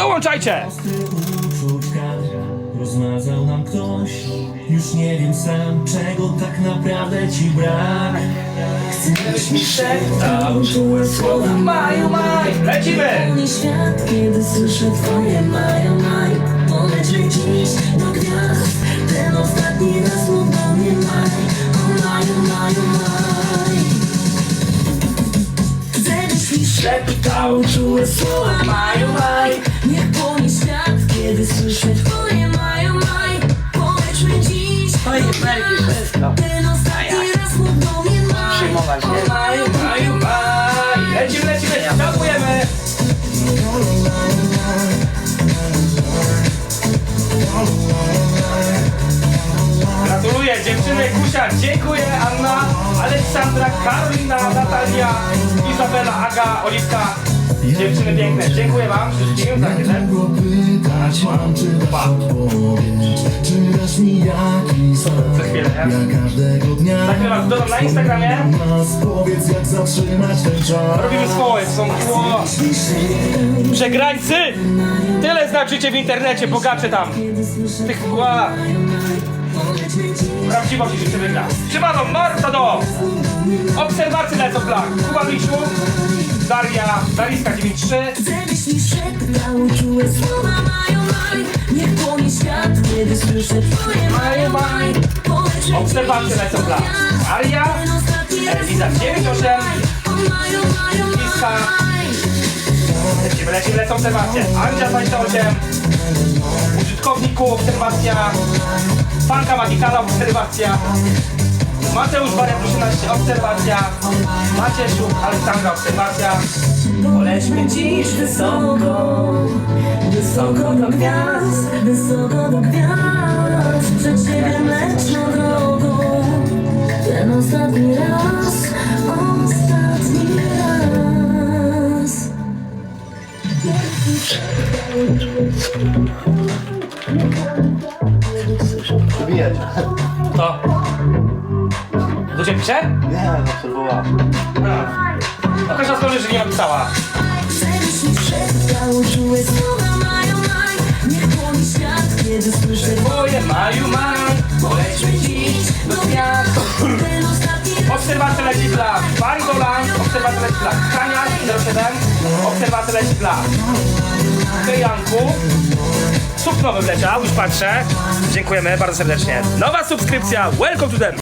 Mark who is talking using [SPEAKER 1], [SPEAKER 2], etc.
[SPEAKER 1] Dołączajcie!
[SPEAKER 2] rozmazał nam ktoś Już nie wiem sam, czego tak naprawdę ci brak Chcesz mi szeptał czułe słowa
[SPEAKER 1] Maju, maj! Lecimy!
[SPEAKER 3] Świat, kiedy słyszę twoje majo, Chcę, byś mi szeptał czułe słowa maju, maj Niech płonie świat, kiedy słyszę twoje majo, maj Polećmy dziś do gwiazd Ten ostatni raz mów do mnie maj O maju,
[SPEAKER 1] Maju, maj! Lecimy, lecimy! Stanujemy! Gratuluję dziewczyny, Kusia, dziękuję, Anna, Aleksandra, Karolina, Natalia, Izabela, Aga, Oliwka. Dziewczyny piękne, dziękuję wam wszystkim za.
[SPEAKER 2] Go pytać mam, czy dasz Czy dasz mi jakiś
[SPEAKER 1] Za chwilę?
[SPEAKER 2] Ja każdego dnia
[SPEAKER 1] Za chwilę was dodam na Instagramie.
[SPEAKER 2] Nas powiedz jak zatrzymać ten czas
[SPEAKER 1] Robimy swoje, są tło. Przegrańcy! Tyle znaczycie w internecie, bogacze tam. Tych mgła. Prawdziwości się wygra. Siemano, Martado! Obserwacje lecą plan. Kuba Misiu, Daria, Dariska 93.
[SPEAKER 3] Gdybyś mi szeptał czułe słowa mają maj Niech płonie świat, kiedy słyszę twoje mają maj
[SPEAKER 1] Obserwacje lecą plan. Maria, Eliza 98, Iska. Lecimy, lecimy, lecą obserwacje. Andzia 28, użytkowników obserwacja, Fanka Magikala obserwacja, Mateusz Baria 13 obserwacja, Maciesiu Aleksandra obserwacja. Polećmy dziś wysoko,
[SPEAKER 3] Wysoko do gwiazd, wysoko do gwiazd. Przed ciebie mleczną drogą. Ten ostatni raz, ostatni raz
[SPEAKER 4] Przebijać.
[SPEAKER 1] to. Do ciebie pisze?
[SPEAKER 4] Nie, obserwowałem.
[SPEAKER 1] No każda z że nie napisała.
[SPEAKER 3] Kiedy słyszę
[SPEAKER 1] Twoje maju maj, polećmy dziś do gwiazd. Obserwacja leci dla Bangolan, obserwacja leci dla Kania 07, obserwacja leci dla Kejanku. Nowy wleciał, już patrzę. Dziękujemy bardzo serdecznie. Nowa subskrypcja, welcome to them.